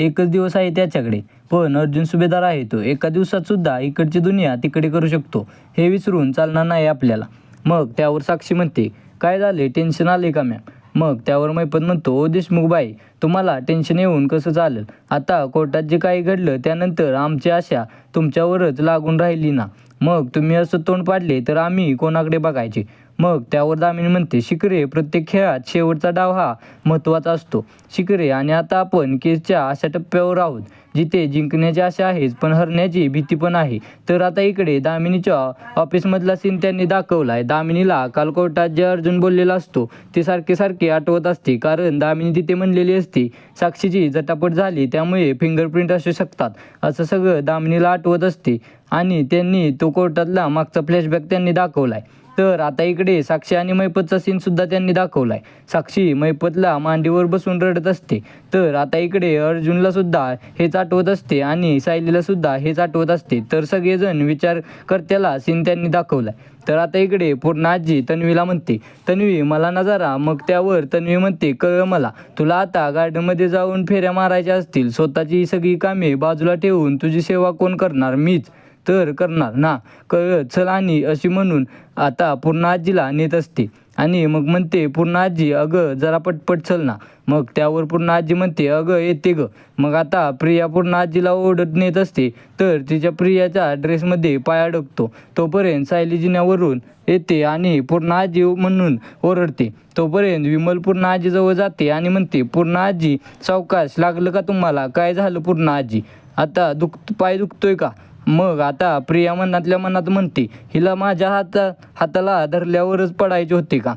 एकच दिवस आहे त्याच्याकडे. पण अर्जुन सुभेदार आहे तो. एका दिवसात सुद्धा इकडची दुनिया तिकडे करू शकतो. हे विसरून चालणार नाही आपल्याला. मग त्यावर साक्षी म्हणते काय झाले? टेन्शन आले का मॅम मग त्यावर मैपत म्हणतो ओ देशमुख बाई तुम्हाला टेन्शन येऊन कसं चालेल? आता कोर्टात जे काही घडलं त्यानंतर आमची आशा तुमच्यावरच लागून राहिली ना? मग तुम्ही असं तोंड पाडले तर आम्ही कोणाकडे बघायचे? मग त्यावर दामिनी म्हणते शिकरे प्रत्येक खेळात शेवटचा डाव हा महत्त्वाचा असतो. शिकरे आणि आता आपण केसच्या अशा टप्प्यावर आहोत जिथे जिंकण्याची आशा आहेच पण हरण्याची भीती पण आहे. तर आता इकडे दामिनीच्या ऑफिसमधला सीन त्यांनी दाखवला आहे दामिनीला काल कोर्टात जे अर्जुन बोललेला असतो ते सारखे सारखे आठवत असते कारण दामिनी तिथे म्हणलेली असते साक्षीची झटापट झाली त्यामुळे फिंगरप्रिंट असू शकतात. असं सगळं दामिनीला आठवत असते आणि त्यांनी तो कोर्टातला मागचा फ्लॅशबॅक त्यांनी दाखवला आहे तर आता इकडे साक्षी आणि मैपतचा सीन सुद्धा त्यांनी दाखवलाय. साक्षी मैपतला मांडीवर बसून रडत असते. तर आता इकडे अर्जुनला सुद्धा हेच आठवत असते आणि सायलीला सुद्धा हेच आठवत असते. तर सगळेजण विचार करत्याला सीन त्यांनी दाखवलाय. तर आता इकडे पूर्ण आजी तन्वीला म्हणते तन्वी मला ना जरा मग त्यावर तन्वी म्हणते कळ मला तुला आता गार्डनमध्ये जाऊन फेऱ्या मारायच्या असतील. स्वतःची सगळी कामे बाजूला ठेवून तुझी सेवा कोण करणार? मीच. तर करणार. ना कळ चल आणि अशी म्हणून आता पूर्ण आजीला नेत असते. आणि मग म्हणते पूर्ण आजी अगं जरा पटपट चल ना. मग त्यावर पूर्ण आजी म्हणते अगं येते ग. मग आता प्रिया पूर्ण आजीला ओढत नेत असते. तर तिच्या प्रियाच्या ड्रेसमध्ये पाय अडकतो. तोपर्यंत सायली जिन्यावरून येते आणि पूर्ण आजी म्हणून ओरडते. तोपर्यंत विमल पूर्ण आजीजवळ जाते आणि म्हणते पूर्ण आजी सावकाश लागलं का तुम्हाला? काय झालं पूर्ण आजी? आता दुख पाय दुखतोय का? मग आता प्रिया मनातल्या मनात म्हणते हिला माझ्या हाता हाताला धरल्यावरच पडायचे होते का?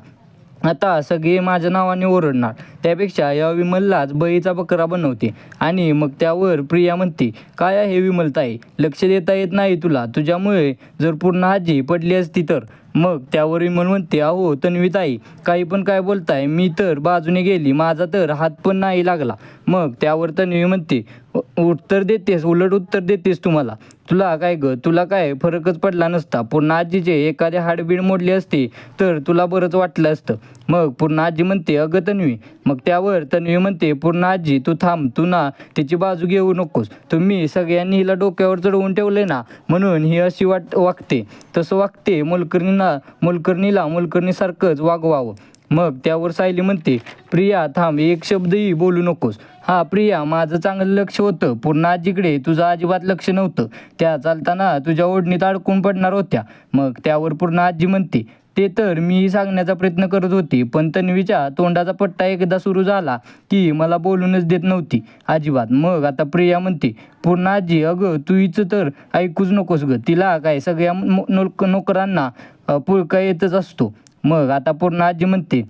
आता सगळे माझ्या नावाने ओरडणार. त्यापेक्षा या विमललाच बळीचा बकरा बनवते. आणि मग त्यावर प्रिया म्हणते काय आहे विमलताई? लक्ष देता येत नाही तुला. तुझ्यामुळे जर पूर्ण आजी पडली असती तर. मग त्यावर विमल म्हणते अहो तन्वीताई काही पण काय बोलताय? मी तर बाजूने गेली. माझा तर हात पण नाही लागला. मग त्यावर तन्वी म्हणते उत्तर देतेस उलट उत्तर देतेस तुम्हाला. तुला काय ग? तुला काय? फरकच पडला नसता. पूर्ण आजीचे एखादे हाडबीड मोडले असते तर तुला बरंच वाटलं असतं. मग पूर्ण आजी म्हणते अगं तन्वी. मग त्यावर तन्वी म्हणते पूर्ण आजी तू थांब तू ना तिची बाजू घेऊ नकोस. तुम्ही सगळ्यांनी हिला डोक्यावर चढवून ठेवले ना म्हणून ही अशी वाट वागते. तसं वागते मोलकर्णीला मोलकर्णीला मोलकर्णीसारखंच वागवावं. मग त्यावर सायली म्हणते प्रिया थांब एक शब्दही बोलू नकोस. हा प्रिया माझं चांगलं लक्ष होतं. पूर्ण आजीकडे तुझं अजिबात लक्ष नव्हतं. त्या चालताना तुझ्या ओढणीत अडकून पडणार होत्या. मग त्यावर पूर्ण आजी म्हणते ते तर मी सांगण्याचा प्रयत्न करत होती पण तन्वीच्या तोंडाचा पट्टा एकदा सुरू झाला की मला बोलूनच देत नव्हती अजिबात. मग आता प्रिया म्हणते पूर्ण आजी अगं तू हिचं तर ऐकूच नकोस ग. तिला काय सगळ्या नोक नोकरांना पुळका येतच असतो. मग आता पूर्ण आजी म्हणते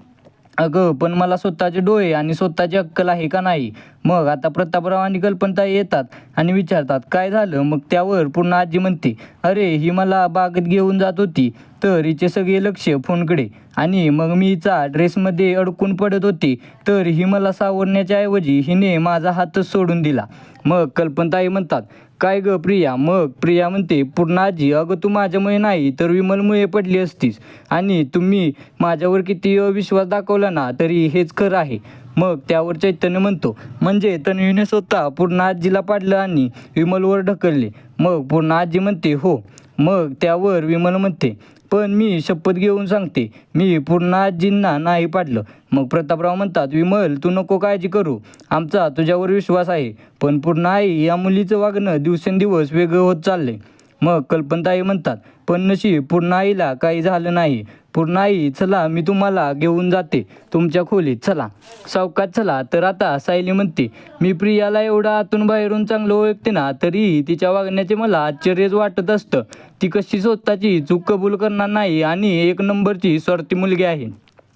अगं पण मला स्वतःचे डोळे आणि स्वतःची अक्कल आहे का नाही? मग आता प्रतापराव आणि कल्पनताई येतात आणि विचारतात काय झालं? मग त्यावर पूर्ण आजी म्हणते अरे ही मला बागेत घेऊन जात होती तर हिचे सगळे लक्ष फोनकडे. आणि मग मी हिचा ड्रेसमध्ये अडकून पडत होते तर ही मला सावरण्याच्या ऐवजी हिने माझा हातच सोडून दिला. मग कल्पनताई म्हणतात काय ग प्रिया? मग प्रिया म्हणते पूर्ण आजी अगं तू माझ्यामुळे नाही तर विमलमुळे पडली असतीस. आणि तुम्ही माझ्यावर किती अविश्वास दाखवला ना तरी हेच खरं आहे. मग त्यावर चैतन्य म्हणतो म्हणजे तन्वीने स्वतः पूर्ण आजीला पाडलं आणि विमलवर ढकलले. मग पूर्ण आजी म्हणते हो. मग त्यावर विमल म्हणते पण मी शपथ घेऊन सांगते मी पूर्ण आजींना नाही पाडलं. मग प्रतापराव म्हणतात विमल तू नको काळजी करू. आमचा तुझ्यावर विश्वास आहे पण पूर्ण आई या मुलीचं वागणं दिवसेंदिवस वेगळं होत चाललंय. मग कल्पनताई म्हणतात पण नशीब पूर्ण आईला काही झालं नाही. पूर्ण आई चला मी तुम्हाला घेऊन जाते. तुमच्या खोलीत चला. सावकात चला. तर आता सायली म्हणते मी प्रियाला एवढं आतून बाहेरून चांगलं ओळखते ना तरीही तिच्या वागण्याचे मला आश्चर्यच वाटत असतं. ती कशी स्वतःची चूक कबूल करणार नाही आणि एक नंबरची स्वार्थी मुलगी आहे.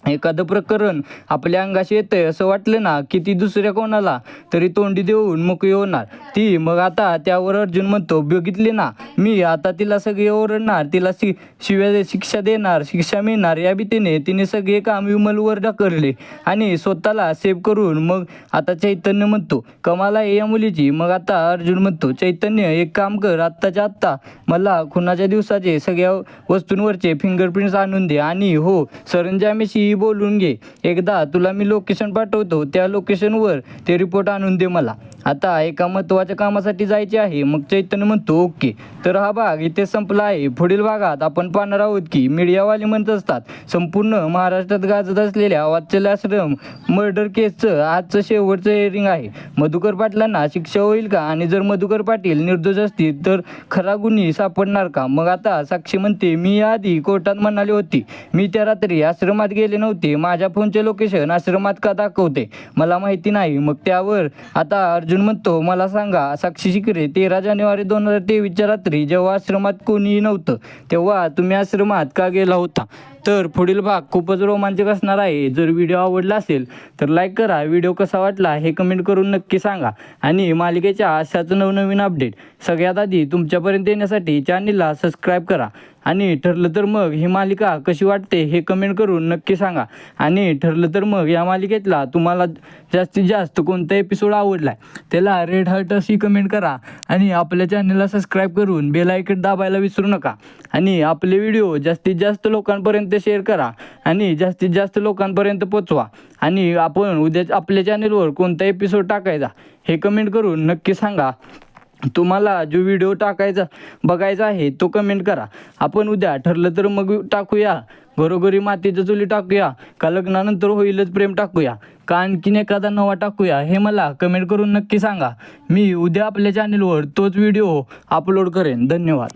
एखादं प्रकरण आपल्या अंगाशी येतंय असं वाटलं ना की ती दुसऱ्या कोणाला तरी तोंडी देऊन मोकळी होणार. ती मग आता त्यावर अर्जुन म्हणतो बघितले ना मी आता तिला सगळे ओरडणार तिला शि शिव्या शिक्षा देणार शिक्षा मिळणार या भीतीने तिने सगळे काम विमलवर ढकलले आणि स्वतःला सेव्ह करून मग आता चैतन्य म्हणतो कमाला या मुलीची. मग आता अर्जुन म्हणतो चैतन्य एक काम कर आत्ताच्या आत्ता मला खुनाच्या दिवसाचे सगळ्या वस्तूंवरचे फिंगरप्रिंट्स आणून दे आणि हो सरंजामेशी बोलून घे. एकदा तुला मी लोकेशन पाठवतो त्या लोकेशनवर ते रिपोर्ट आणून दे मला. आता एका महत्त्वाच्या कामासाठी जायचे आहे मग चैतन्य म्हणतो ओके. तर हा भाग इथे संपला आहे. पुढील भागात आपण पाहणार आहोत की मीडियावाले म्हणत असतात संपूर्ण महाराष्ट्रात गाजत असलेल्या वात्सल्य आश्रम मर्डर केसचं आजचं शेवटचं हेअरिंग आहे. मधुकर पाटलांना शिक्षा होईल का? आणि जर मधुकर पाटील निर्दोष असतील तर खरा गुन्हे सापडणार का? मग आता साक्षी म्हणते मी याआधी कोर्टात म्हणाली होती मी त्या रात्री आश्रमात गेले नव्हते. माझ्या फोनचे लोकेशन आश्रमात का दाखवते? मला माहिती नाही. मग त्यावर आता अर्जुन म्हणतो मला सांगा साक्षी शिकरे तेरा जानेवारी दोन हजार तेवीसच्या रात्री जेव्हा आश्रमात कोणीही नव्हतं तेव्हा तुम्ही आश्रमात का गेला होता? तर पुढील भाग खूपच रोमांचक असणार आहे. जर व्हिडिओ आवडला असेल तर लाईक करा. व्हिडिओ कसा वाटला हे कमेंट करून नक्की सांगा. आणि मालिकेच्या अशाच नवनवीन अपडेट सगळ्यात आधी तुमच्यापर्यंत येण्यासाठी चॅनलला सबस्क्राईब करा. आणि ठरलं तर मग ही मालिका कशी वाटते हे कमेंट करून नक्की सांगा. आणि ठरलं तर मग या मालिकेतला तुम्हाला जास्तीत जास्त कोणता एपिसोड आवडला आहे त्याला रेड हर्ट अशी कमेंट करा. आणि आपल्या चॅनलला सबस्क्राईब करून बेलायकट दाबायला विसरू नका. आणि आपले व्हिडिओ जास्तीत जास्त लोकांपर्यंत शेअर करा आणि जास्तीत जास्त लोकांपर्यंत पोचवा. आणि आपण उद्या आपल्या चॅनलवर कोणता एपिसोड टाकायचा हे कमेंट करून नक्की सांगा. तुम्हाला जो व्हिडिओ टाकायचा बघायचा आहे तो कमेंट करा. आपण उद्या ठरलं तर मग टाकूया. घरोघरी मातीच्या चुली टाकूया. का लग्नानंतर होईलच प्रेम टाकूया. का आणखीन एखादा नवा टाकूया हे मला कमेंट करून नक्की सांगा. मी उद्या आपल्या चॅनलवर तोच व्हिडिओ अपलोड करेन. धन्यवाद.